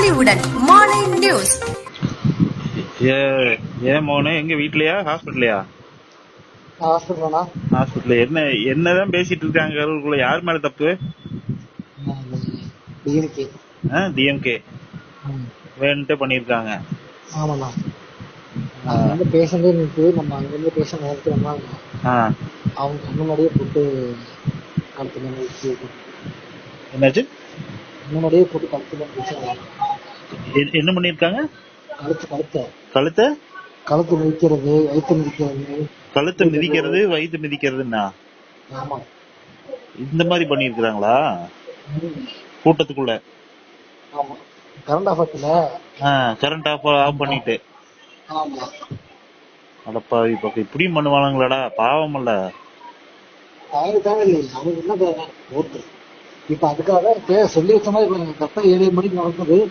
பொலிவுடன் morning news. ஏ ஏன் மோனே எங்க வீட்லயா? ஹாஸ்பிட்டலையா ஹாஸ்பிட்டலா ஹாஸ்பிட்டல் என்ன என்னதான் பேசிட்டு இருக்காங்க அவர்களுக்குள்ள யார் மேல தப்பு? டிஎன்கே டிஎம்கே வேணுன்ட்டே பண்ணிருக்காங்க ஆமாண்ணா. அங்க பேஷண்டே நம்ம அங்கிருந்து பேஷண்ட் நேரத்துக்கு வந்தாங்க. ஆ. அவங்க கண்ணு முன்னாடியே போட்டு கழுத்துல என்னாச்சு? முன்னாடியே போட்டு கழுத்துல என்ன பண்ணிருக்காங்க கழுத்து கழுத்த. மிதிக்கிறது வயிற்று மிதிக்கிறது கழுத்தை மிதிக்கிறது வயிற்று மிதிக்கிறதுன்னா இந்த மாதிரி பண்ணிருக்காங்களா. கூட்டத்துக்குள்ள? கரண்ட் ஆஃபத்துல கரண்ட் ஆஃப் ஆஃப் பண்ணிட்டு. ஆமா. அடப்பாவி பக்கம் இப்படியும் பண்ணுவானுங்களாடா? பாவம் இல்ல. இப்ப அதுக்காக தே- சொல்லி வச்ச மாதிரி ஏழு மணிக்கு நடக்குது.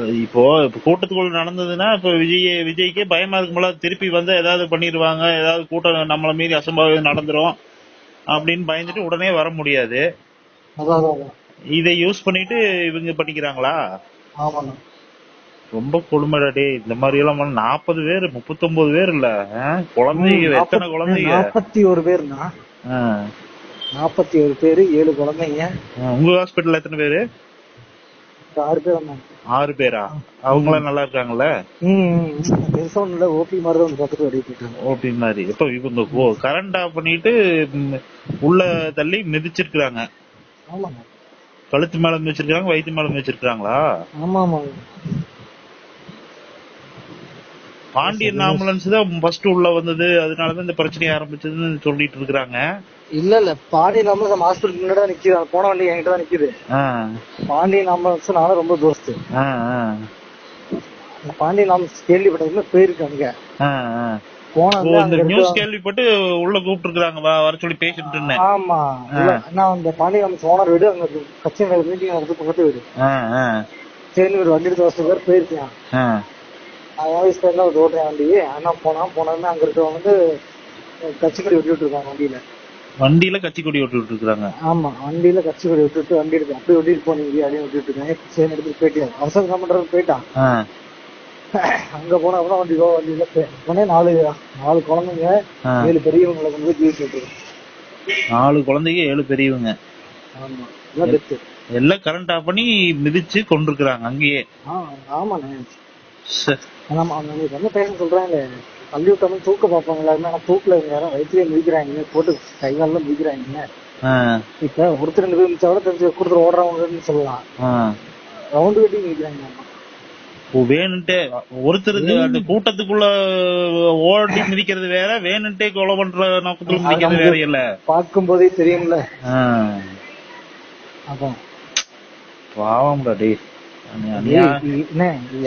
இப்போ கூட்டத்துக்குள்ள நடந்ததுன்னா இப்ப விஜய் விஜய்க்கே பயமா இருக்கும்போல திருப்பி வந்து ஏதாவது பண்ணிடுவாங்க ஏதாவது கூட்டம் நம்மள மீறி அசம்பாவிதம் நடந்துரும் அப்படின்னு பயந்துட்டு உடனே வர முடியாது. இதை யூஸ் பண்ணிட்டு இவங்க பண்ணிக்கிறாங்களா? ரொம்ப கொடுமைடா டேய். இந்த மாதிரி எல்லாம் நாற்பது பேர் முப்பத்தொன்பது பேர் இல்ல? குழந்தைங்க எத்தனை குழந்தைங்க? நாற்பத்தி ஒரு ஆ. நாற்பத்தி ஒரு பேரு ஏழு குழந்தைங்க. உங்க ஹாஸ்பிட்டல்ல எத்தனை பேரு? ஆறு பேர் வந்தாங்க. ஆறு பேரா? அவங்களாம் நல்லா இருக்காங்கல்ல பெருசா ஒண்ணும் இல்ல. ஓபி மாதிரி தான் வந்து பார்த்துட்டு வெளியே போயிட்டாங்க ஓபி மாதிரி. இப்ப இவங்க கரண்ட் ஆஃப் பண்ணிட்டு உள்ள தள்ளி மிதிச்சிருக்காங்க ஆமாங்க. கழுத்து மேல மிதிச்சிருக்காங்க வயிற்று மேல மிதிச்சிருக்காங்களா ஆமா ஆமாங்க பாண்டியன் ஆம்புலன்ஸ் தான் ஃபர்ஸ்ட் உள்ள வந்தது. அதனாலதான் இந்த பிரச்சனை ஆரம்பிச்சதுன்னு சொல்லிட்டு இருக்காங்க இல்ல இல்ல. பாண்டியன் ஆம்புலன்ஸ் ஹாஸ்பிட்டல் முன்னாடி நிக்குது. அது போன வண்டி என்கிட்ட தான் நிக்குது. பாண்டியன் ஆம்புலன்ஸ் நானும் ரொம்ப தோஸ்து. பாண்டியன் ஆம்புலன்ஸ் கேள்விப்பட்டதுல ஓ, இந்த நியூஸ் கேள்விப்பட்டு உள்ள கூப்பிட்டு இருக்காங்க வர சொல்லி பேசிட்டு ஆமா. நான் அந்த பாண்டியன் ஓனர் வீடு அங்க கட்சி மீட்டிங் நடந்து பக்கத்து வீடு. சரி ஒரு வண்டி எடுத்து வருஷம் பேர் போயிருக்கேன் நான் வயசு பையன் ஒரு ஓட்டுறேன் வண்டி அண்ணா போனா போனோம்னா அங்க இருக்கவங்க வந்து கட்சி கொடி விட்டு இருக்காங்க வண்டியில. வண்டியில கட்சி கொடி விட்டு இருக்காங்க ஆமா வண்டியில கட்சி கொடி விட்டுட்டு வண்டி எடுத்து அப்படியே விட்டுட்டு போனீங்க அப்படின்னு விட்டுட்டு இருக்காங்க. சரி எடுத்துட்டு போயிட்டு அவசர கமெண்ட் போயிட்டான் அங்க போனா அப்புறம் வண்டி கோ வண்டியில போனே நாலு நாலு குழந்தைங்க. ஏழு பெரியவங்களை கொண்டு போய் ஜீவிச்சு நாலு குழந்தைங்க ஏழு பெரியவங்க. ஆமா எல்லாம் கரண்ட் ஆஃப் பண்ணி மிதிச்சு கொண்டிருக்கிறாங்க அங்கேயே. ஆ ஆமாண்ணே. ச- ஆமா அவங்க என்ன பேச சொல்றாங்க? தள்ளி விட்டாலும் தூக்க பார்ப்பாங்க ஆனா தூக்கல இவங்க யாரும் வயிற்றுலயே மிதிக்கிறாங்க போட்டு கை காலில் மிதிக்கிறாங்க ஆ, இப்ப ஒருத்தர் ரெண்டு பேர் கூட தெரிஞ்சு கொடுத்துரு ஓடுறவங்கன்னு சொல்லலாம். ரவுண்டு கட்டி வேணுன்ட்டே ஒருத்தருக்கு அந்த கூட்டத்துக்குள்ள ஓடி மிதிக்கிறது வேற வேணுன்ட்டே கொலை பண்ற நோக்கத்துல மிதிக்கிறது வேற இல்ல பார்க்கும் போதே தெரியும்ல. அதான். பாவம்டா டேய்.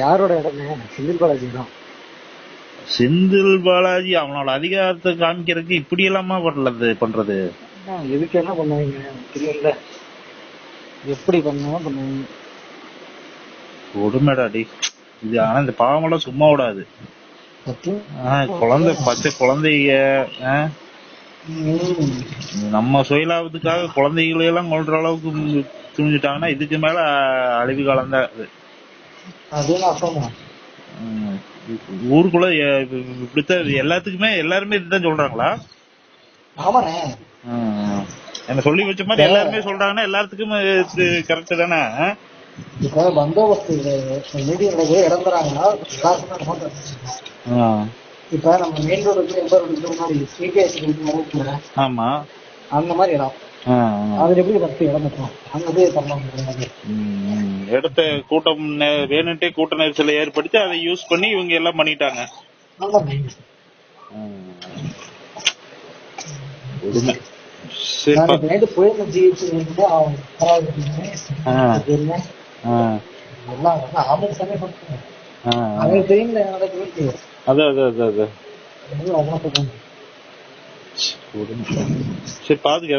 யாரோட இடமே? செந்தில் பாலாஜி தான். செந்தில் பாலாஜி அவனோட அதிகாரத்தை காமிக்கிறதுக்கு இப்படி எல்லாமா பண்ணது பண்றது? என்ன, எதுக்கு என்ன பண்ணுவீங்க? தெரியும்ல எப்படி பண்ணுவோம் பண்ணுவீங்க கொடுமைடா டேய். இது ஆனா இந்த பாவமெல்லாம் சும்மா விடாது. குழந்தை பச்சை குழந்தைங்க. நம்ம சுயலாபத்துக்காக குழந்தைகளை எல்லாம் கொல்ற அளவுக்கு துணிஞ்சிட்டாங்கன்னா இதுக்கு மேல அழிவு காலம் தான். ஊருக்குள்ள இப்படித்தான் எல்லாத்துக்குமே எல்லாருமே இதுதான் சொல்றாங்களா ஆமாண்ணே. என்ன சொல்லி வச்ச மாதிரி எல்லாருமே சொல்றாங்கன்னா எல்லாத்துக்கும் கரெக்ட் தானே? இப்ப பந்தோபஸ்து மீடியம் நடக்குது இடம் தராங்கன்னா எல்லாருக்குமே amount வந்துருச்சு. ஆ. இப்ப நம்ம மெயின் முன்னாடி சிபிஎஸ் இருக்குல்ல ஆமா அந்த மாதிரி இடம். அதுல எப்படி ஃபர்ஸ்ட் இடம் தரலாம். இடத்த கூட்டம் வேணுன்ட்டே கூட்ட நெரிசலை ஏற்படுத்தி அதை யூஸ் பண்ணி இவங்க எல்லாம் பண்ணிட்டாங்க. சரி பாத்துக்க.